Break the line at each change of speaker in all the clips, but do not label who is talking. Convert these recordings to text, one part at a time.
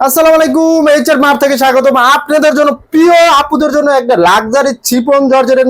আসসালামু আলাইকুম এইচআর মার থেকে স্বাগতম। আপনাদের জন্য, প্রিয় আপুদের জন্য একটা লাক্সারি চিপন জর্জের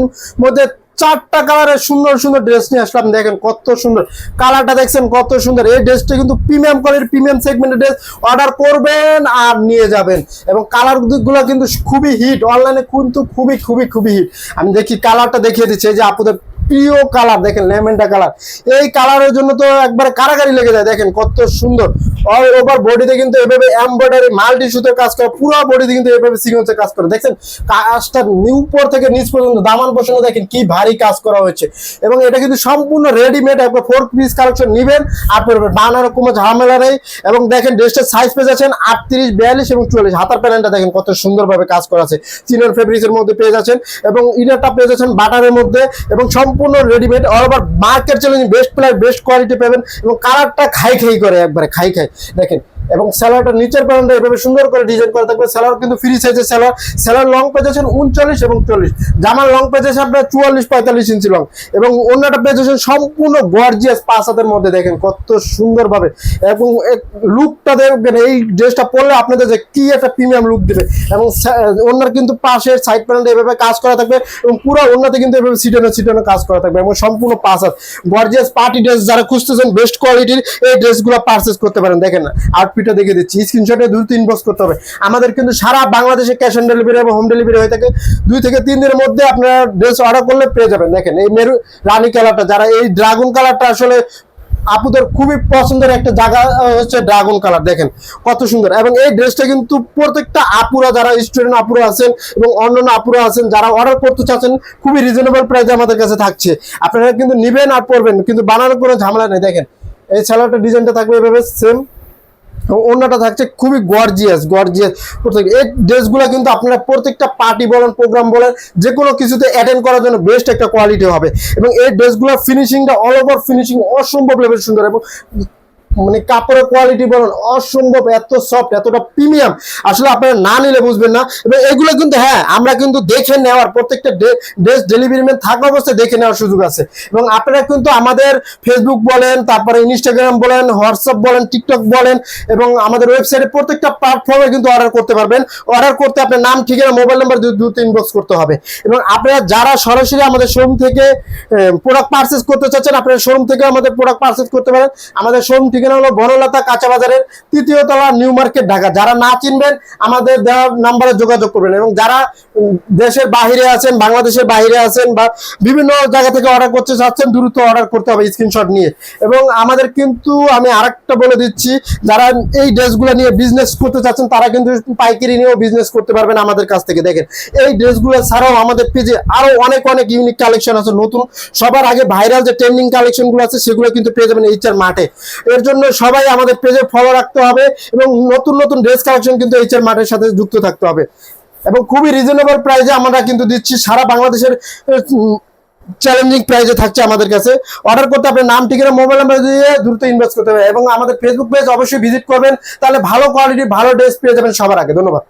মধ্যে চারটা কালারের সুন্দর সুন্দর ড্রেস নিয়ে আসলাম। দেখেন কত সুন্দর। কালারটা দেখছেন কত সুন্দর। এই ড্রেসটা কিন্তু প্রিমিয়াম কোয়ালিটির প্রিমিয়াম সেগমেন্টের ড্রেস অর্ডার করবেন আর নিয়ে যাবেন। এবং কালারগুলো কিন্তু খুবই হিট অনলাইনে কিন্তু খুবই খুবই খুবই হিট আমি দেখি কালারটা দেখিয়ে দিচ্ছি। যে আপুদের প্রিয় কালার দেখেন লেমেন্ডা কালার এই কালারের জন্য তো একবারে কারাগারি লেগে যায়। দেখেন কত সুন্দর। অল ওভার বডিতে কিন্তু এভাবে এমব্রয়ডারি মাল্টি সুতোর কাজ করে, পুরো বডিতে কিন্তু এভাবে সিকোয়েন্সের কাজ করে। দেখছেন, কাজটা উপর থেকে নিচ পর্যন্ত, দামান পর্যন্ত দেখেন কি ভারী কাজ করা হয়েছে। এবং এটা কিন্তু সম্পূর্ণ রেডিমেড একবার ফোর পিস কালেকশন নিবেন পরবেন বানানোর কোনো ঝামেলা নেই। এবং দেখেন ড্রেসটার সাইজ পেয়ে যাচ্ছেন আটত্রিশ, বিয়াল্লিশ এবং চুয়াল্লিশ। হাতার প্যানেলটা দেখেন কত সুন্দরভাবে কাজ করা আছে। চিনের ফেব্রিক্সের মধ্যে পেয়ে যাচ্ছেন এবং ইনারটা পেয়ে যাচ্ছেন বাটারের মধ্যে। এবং সম্পূর্ণ readymade all over market challenge best price best quality পাবেন। এবং কালারটা খাই খাই করে একবারে, খাই খাই। দেখেন এবং স্যালারটা নিচের প্যান্টটা এভাবে সুন্দর করে ডিজাইন করা থাকবে। স্যালার কিন্তু ফ্রি সাইজের স্যালার। স্যালার লং পেয়েছেন উনচল্লিশ এবং চল্লিশ। জামার লং পেয়েছে আপনার চুয়াল্লিশ, পঁয়তাল্লিশ ইঞ্চি লং এবং অন্যটা পেয়েছেন সম্পূর্ণ গর্জিয়াস পাঁচ হাতের মধ্যে দেখেন কত সুন্দরভাবে। এবং লুকটা দেখবেন, এই ড্রেসটা পরলে আপনাদের যে কি একটা প্রিমিয়াম লুক দেবে। এবং অন্যার কিন্তু পাশের সাইড প্যান্টে এভাবে কাজ করা থাকবে এবং পুরো অন্যতে কিন্তু এভাবে সিটানো সিটানো কাজ করা থাকবে এবং সম্পূর্ণ পাঁচ হাত। গর্জিয়াস পার্টি ড্রেস যারা খুঁজতেছেন বেস্ট কোয়ালিটির এই ড্রেসগুলো পারচেস করতে পারেন। দেখেন না আউটফিটটা দেখে দিচ্ছি। স্ক্রিনশটে দুই তিন বক্স করতে হবে। আমাদের কিন্তু সারা বাংলাদেশে ক্যাশ অন ডেলিভারি এবং হোম ডেলিভারি হয়ে থাকে। দুই থেকে তিন দিনের মধ্যে আপনারা ড্রেস অর্ডার করলে পেয়ে যাবেন। দেখেন, এই মেরু রানী কালারটা যারা এই ড্রাগন কালারটা আসলে আপুদের খুবই পছন্দের একটা জায়গা হচ্ছে ড্রাগন কালার দেখেন, কত সুন্দর। এবং এই ড্রেসটা কিন্তু প্রত্যেকটা আপুরা, যারা স্টুডেন্ট আপুরা আছেন এবং অন্যান্য আপুরা আছেন, যারা অর্ডার করতে চাচ্ছেন, খুবই রিজনেবল প্রাইসে আমাদের কাছে থাকছে। আপনারা কিন্তু নিবেন আর পড়বেন কিন্তু বানানোর কোনো ঝামেলা নেই। দেখেন, এই স্যালাডটা ডিজাইনটা থাকবে এভাবে সেম অন্যটা থাকছে খুবই গর্জিয়াস গর্জিয়াস প্রত্যেক এই ড্রেসগুলো কিন্তু আপনারা প্রত্যেকটা পার্টি বলেন প্রোগ্রাম বলেন যে কোনো কিছুতে অ্যাটেন্ড করার জন্য বেস্ট একটা কোয়ালিটি হবে। এবং এই ড্রেসগুলোর ফিনিশিংটা অল ওভার ফিনিশিং অসম্ভব লেভেল সুন্দর এবং মানে কাপড়ের কোয়ালিটি বলেন, অসম্ভব, এত সফট এতটা প্রিমিয়াম আসলে আপনারা না নিলে বুঝবেন না। এবং এগুলো কিন্তু হ্যাঁ আমরা কিন্তু দেখে নেওয়ার, প্রত্যেকটা ড্রেস ডেলিভারি ম্যান থাকা অবস্থায় দেখে নেওয়ার সুযোগ আছে। এবং আপনারা কিন্তু আমাদের ফেসবুক বলেন, তারপরে ইনস্টাগ্রাম বলেন হোয়াটসঅ্যাপ বলেন টিকটক বলেন, এবং আমাদের ওয়েবসাইটে প্রত্যেকটা প্ল্যাটফর্মে কিন্তু অর্ডার করতে পারবেন। অর্ডার করতে আপনার নাম, ঠিকানা মোবাইল নাম্বার দু তিন বক্স করতে হবে। এবং আপনারা যারা সরাসরি আমাদের শোরুম থেকে প্রোডাক্ট পারচেস করতে চাচ্ছেন, আপনারা শোরুম থেকে আমাদের প্রোডাক্ট পারচেস করতে পারেন। আমাদের শোরুম ঠিকানা হলো বনলতা কাঁচা বাজারের তৃতীয় তলা নিউ মার্কেট ঢাকা। যারা না চিনবেন, আমাদের দেওয়ার নাম্বারে যোগাযোগ করবেন এবং যারা দেশের বাহিরে আছেন, বাংলাদেশের বাইরে আছেন বা বিভিন্ন জায়গা থেকে অর্ডার করতে চাচ্ছেন, দ্রুত অর্ডার করতে হবে স্ক্রিনশট নিয়ে। এবং আমাদের কিন্তু আমি আরেকটা বলে দিচ্ছি, যারা এই ড্রেসগুলো নিয়ে বিজনেস করতে চাচ্ছেন, তারা কিন্তু পাইকারি নিয়েও বিজনেস করতে পারবেন আমাদের কাছ থেকে। দেখেন, এই ড্রেসগুলো ছাড়াও আমাদের পেজে আরও অনেক অনেক ইউনিক কালেকশন আছে। নতুন, সবার আগে ভাইরাল যে ট্রেন্ডিং কালেকশনগুলো আছে, সেগুলো কিন্তু পেয়ে যাবেন এইচআর মাঠে এর জন্য সবাই আমাদের পেজে ফলো রাখতে হবে এবং নতুন নতুন ড্রেস কালেকশন কিন্তু এইচআর মাঠের সাথে যুক্ত থাকতে হবে। এবং খুবই রিজনেবল প্রাইসে আমরা কিন্তু দিচ্ছি, সারা বাংলাদেশের চ্যালেঞ্জিং প্রাইজে থাকছে আমাদের কাছে। অর্ডার করতে আপনার নাম, ঠিকানা মোবাইল নাম্বার দিয়ে দ্রুত ইনভেস্ট করতে হবে এবং আমাদের ফেসবুক পেজ অবশ্যই ভিজিট করবেন, তাহলে ভালো কোয়ালিটি ভালো ড্রেস পেয়ে যাবেন সবার আগে। ধন্যবাদ।